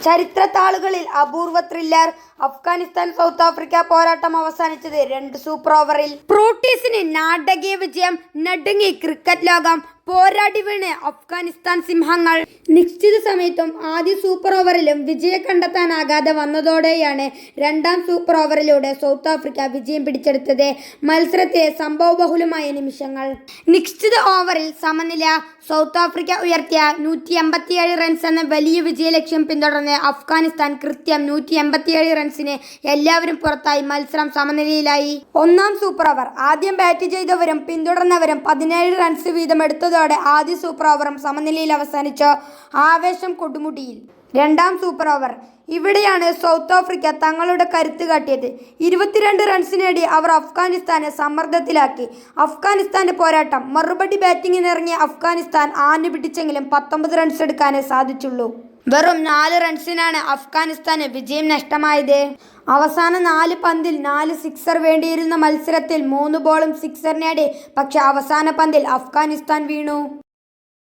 ചരിത്ര താളുകളിൽ അപൂർവ ത്രില്ലർ അഫ്ഗാനിസ്ഥാൻ സൗത്ത് ആഫ്രിക്ക പോരാട്ടം അവസാനിച്ചത് രണ്ട് സൂപ്പർ ഓവറിൽ പ്രോട്ടീസിന് നാടകീയ വിജയം നടുങ്ങി ക്രിക്കറ്റ് ലോകം പോരാടി വീണ് അഫ്ഗാനിസ്ഥാൻ സിംഹങ്ങൾ. നിശ്ചിത സമയത്തും ആദ്യ സൂപ്പർ ഓവറിലും വിജയം കണ്ടെത്താനാകാതെ വന്നതോടെയാണ് രണ്ടാം സൂപ്പർ ഓവറിലൂടെ സൗത്ത് ആഫ്രിക്ക വിജയം പിടിച്ചെടുത്തത്. മത്സരത്തെ സംഭവബഹുലമായ നിമിഷങ്ങൾ. നിശ്ചിത ഓവറിൽ സമനില. സൗത്ത് ആഫ്രിക്ക ഉയർത്തിയ നൂറ്റി എൺപത്തിയേഴ് റൺസ് എന്ന വലിയ വിജയലക്ഷ്യം പിന്തുടർന്ന് അഫ്ഗാനിസ്ഥാൻ കൃത്യം നൂറ്റി എൺപത്തിയേഴ് റൺസിന് എല്ലാവരും പുറത്തായി മത്സരം സമനിലയിലായി. ഒന്നാം സൂപ്പർ ഓവർ. ആദ്യം ബാറ്റ് ചെയ്തവരും പിന്തുടർന്നവരും പതിനേഴ് റൺസ് വീതം എടുത്തതോടെ ആദ്യ സൂപ്പർ ഓവറും സമനിലയിൽ അവസാനിച്ചു. ആവേശം കൊടുമുടിയിൽ. രണ്ടാം സൂപ്പർ ഓവർ. ഇവിടെയാണ് സൗത്ത് ആഫ്രിക്ക തങ്ങളുടെ കരുത്ത് കാട്ടിയത്. ഇരുപത്തിരണ്ട് റൺസ് നേടി അവർ അഫ്ഗാനിസ്ഥാനെ സമ്മർദ്ദത്തിലാക്കി. അഫ്ഗാനിസ്ഥാന്റെ പോരാട്ടം. മറുപടി ബാറ്റിംഗിനിറങ്ങിയ അഫ്ഗാനിസ്ഥാൻ ആഞ്ഞു പിടിച്ചെങ്കിലും പത്തൊമ്പത് റൺസ് എടുക്കാനേ സാധിച്ചുള്ളൂ. വെറും നാല് റൺസിനാണ് അഫ്ഗാനിസ്ഥാന് വിജയം നഷ്ടമായത്. അവസാന നാല് പന്തിൽ നാല് സിക്സർ വേണ്ടിയിരുന്ന മത്സരത്തിൽ മൂന്ന് ബോളും സിക്സർ നേടി പക്ഷെ അവസാന പന്തിൽ അഫ്ഗാനിസ്ഥാൻ വീണു.